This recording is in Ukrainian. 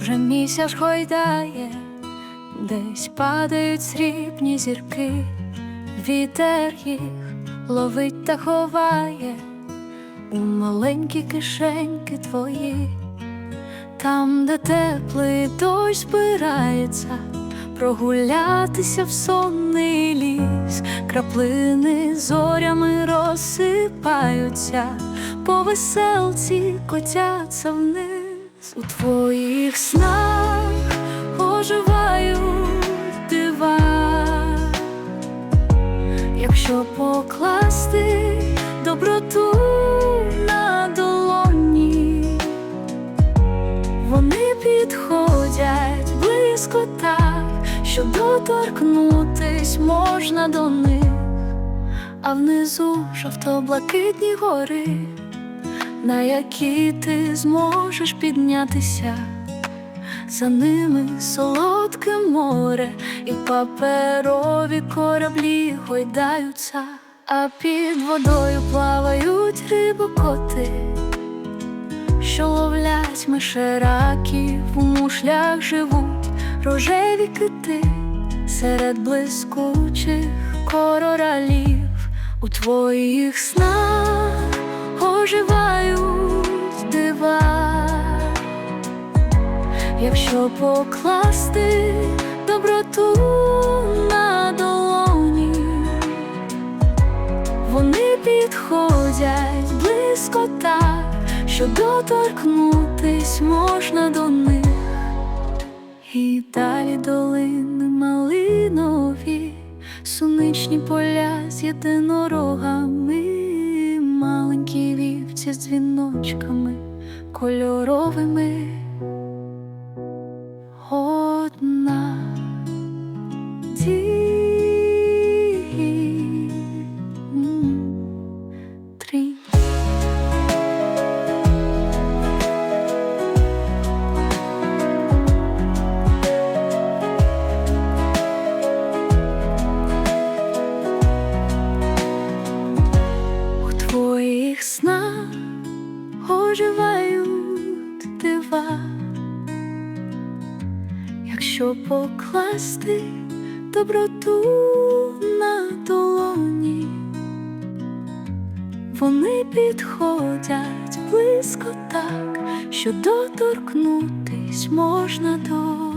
вже місяць гойдає, десь падають срібні зірки, вітер їх ловить та ховає. У маленькі кишеньки твої, там, де теплий дощ збирається, прогулятися в сонний ліс, краплини зорями розсипаються, по веселці котяться вниз у твоїх снах оживають дива, якщо покласти доброту на долоні, вони підходять близько так, що доторкнутись можна до них, а внизу жовто-блакитні гори, на які ти зможеш піднятися. За ними солодке море і паперові кораблі гойдаються, а під водою плавають рибокоти, що ловлять мишераків, у мушлях живуть рожеві кити серед блискучих короралів у твоїх снах Якщо покласти доброту на долоні, вони підходять близько так, що доторкнутись можна до них, і далі долини малинові, суничні поля з єдинорогами, маленькі вівці з дзвіночками кольоровими оживають дива. Якщо покласти доброту на долоні, вони підходять близько так, що доторкнутись можна до